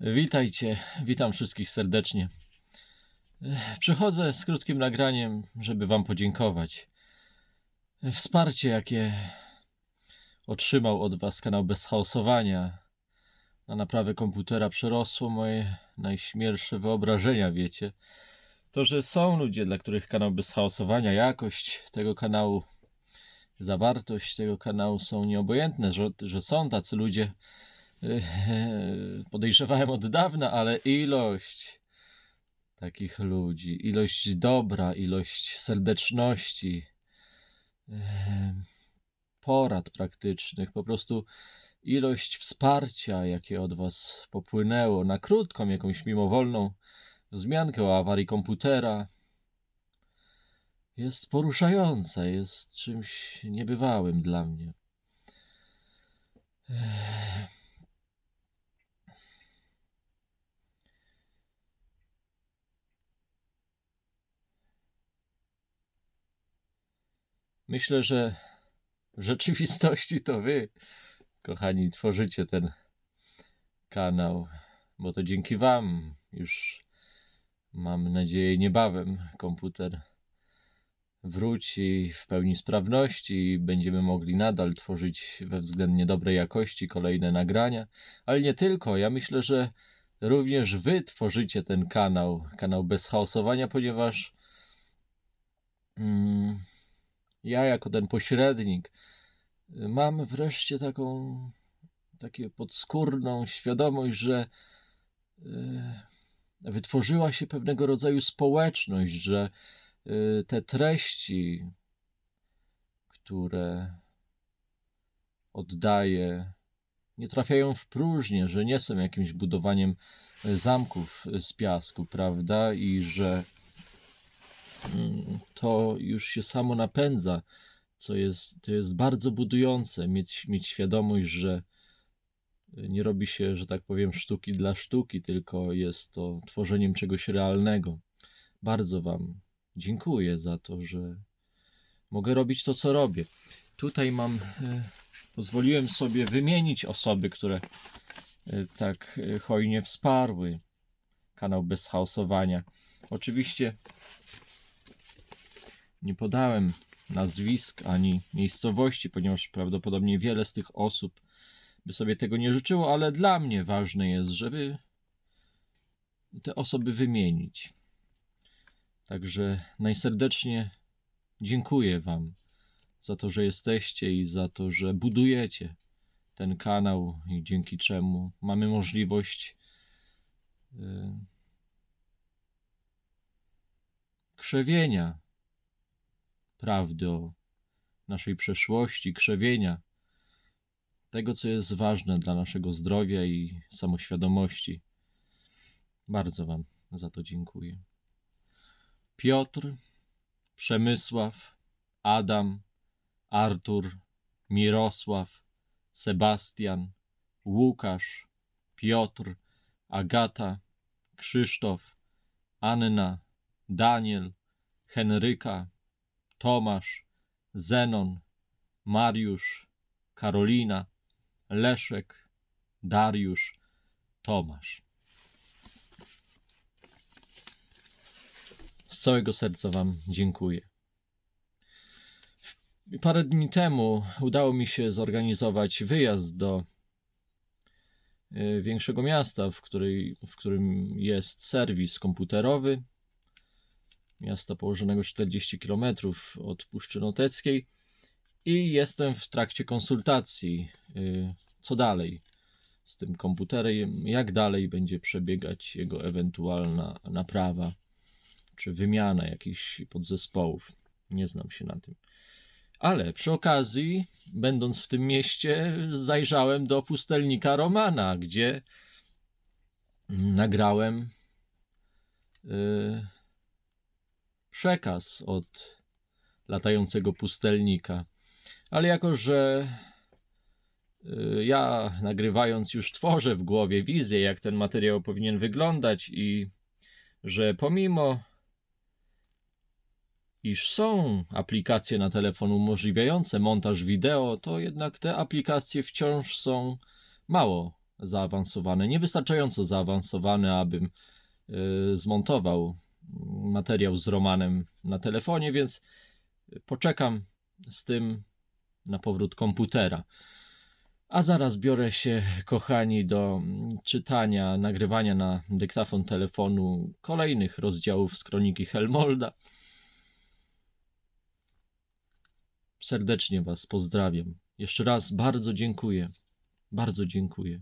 Witajcie, witam wszystkich serdecznie. Przychodzę z krótkim nagraniem, żeby Wam podziękować. Wsparcie, jakie otrzymał od Was kanał Bez Chaosowania na naprawę komputera przerosło moje najśmielsze wyobrażenia, wiecie. To, że są ludzie, dla których kanał Bez Chaosowania, jakość tego kanału, zawartość tego kanału są nieobojętne, że, że są tacy ludzie, podejrzewałem od dawna, ale ilość takich ludzi, ilość dobra, ilość serdeczności, porad praktycznych, po prostu ilość wsparcia, jakie od Was popłynęło na krótką, jakąś mimowolną wzmiankę o awarii komputera, jest poruszająca, jest czymś niebywałym dla mnie. Ech. Myślę, że w rzeczywistości to wy, kochani, tworzycie ten kanał, bo to dzięki wam już mam nadzieję niebawem komputer wróci w pełni sprawności i będziemy mogli nadal tworzyć we względnie dobrej jakości kolejne nagrania, ale nie tylko. Ja myślę, że również wy tworzycie ten kanał, kanał bez chaosowania, ponieważ mm, ja jako ten pośrednik y, mam wreszcie taką taką podskórną świadomość, że y, wytworzyła się pewnego rodzaju społeczność, że y, te treści, które oddaję, nie trafiają w próżnię, że nie są jakimś budowaniem zamków z piasku, prawda? I że to już się samo napędza, co jest, to jest bardzo budujące, mieć, mieć świadomość, że nie robi się, że tak powiem, sztuki dla sztuki, tylko jest to tworzeniem czegoś realnego. Bardzo Wam dziękuję za to, że mogę robić to, co robię. Tutaj mam, e, pozwoliłem sobie wymienić osoby, które e, tak e, hojnie wsparły kanał bez chaosowania. Oczywiście nie podałem nazwisk ani miejscowości, ponieważ prawdopodobnie wiele z tych osób by sobie tego nie życzyło, ale dla mnie ważne jest, żeby te osoby wymienić. Także najserdeczniej dziękuję Wam za to, że jesteście i za to, że budujecie ten kanał, i dzięki czemu mamy możliwość y, krzewienia prawdy o naszej przeszłości, krzewienia tego, co jest ważne dla naszego zdrowia i samoświadomości. Bardzo Wam za to dziękuję. Piotr, Przemysław, Adam, Artur, Mirosław, Sebastian, Łukasz, Piotr, Agata, Krzysztof, Anna, Daniel, Henryka, Tomasz, Zenon, Mariusz, Karolina, Leszek, Dariusz, Tomasz. Z całego serca Wam dziękuję. Parę dni temu udało mi się zorganizować wyjazd do y, większego miasta, w, której, w którym jest serwis komputerowy. Miasta położonego 40 km od Puszczy Noteckiej i jestem w trakcie konsultacji, y, co dalej z tym komputerem, jak dalej będzie przebiegać jego ewentualna naprawa czy wymiana jakichś podzespołów. Nie znam się na tym. Ale przy okazji, będąc w tym mieście, zajrzałem do pustelnika Romana, gdzie nagrałem y, przekaz od latającego pustelnika. Ale jako, że y, ja nagrywając już tworzę w głowie wizję, jak ten materiał powinien wyglądać i że pomimo iż są aplikacje na telefon umożliwiające montaż wideo, to jednak te aplikacje wciąż są mało zaawansowane, niewystarczająco zaawansowane, abym y, zmontował materiał z Romanem na telefonie, więc poczekam z tym na powrót komputera. A zaraz biorę się, kochani, do czytania, nagrywania na dyktafon telefonu kolejnych rozdziałów z kroniki Helmolda. Serdecznie Was pozdrawiam. Jeszcze raz bardzo dziękuję. Bardzo dziękuję.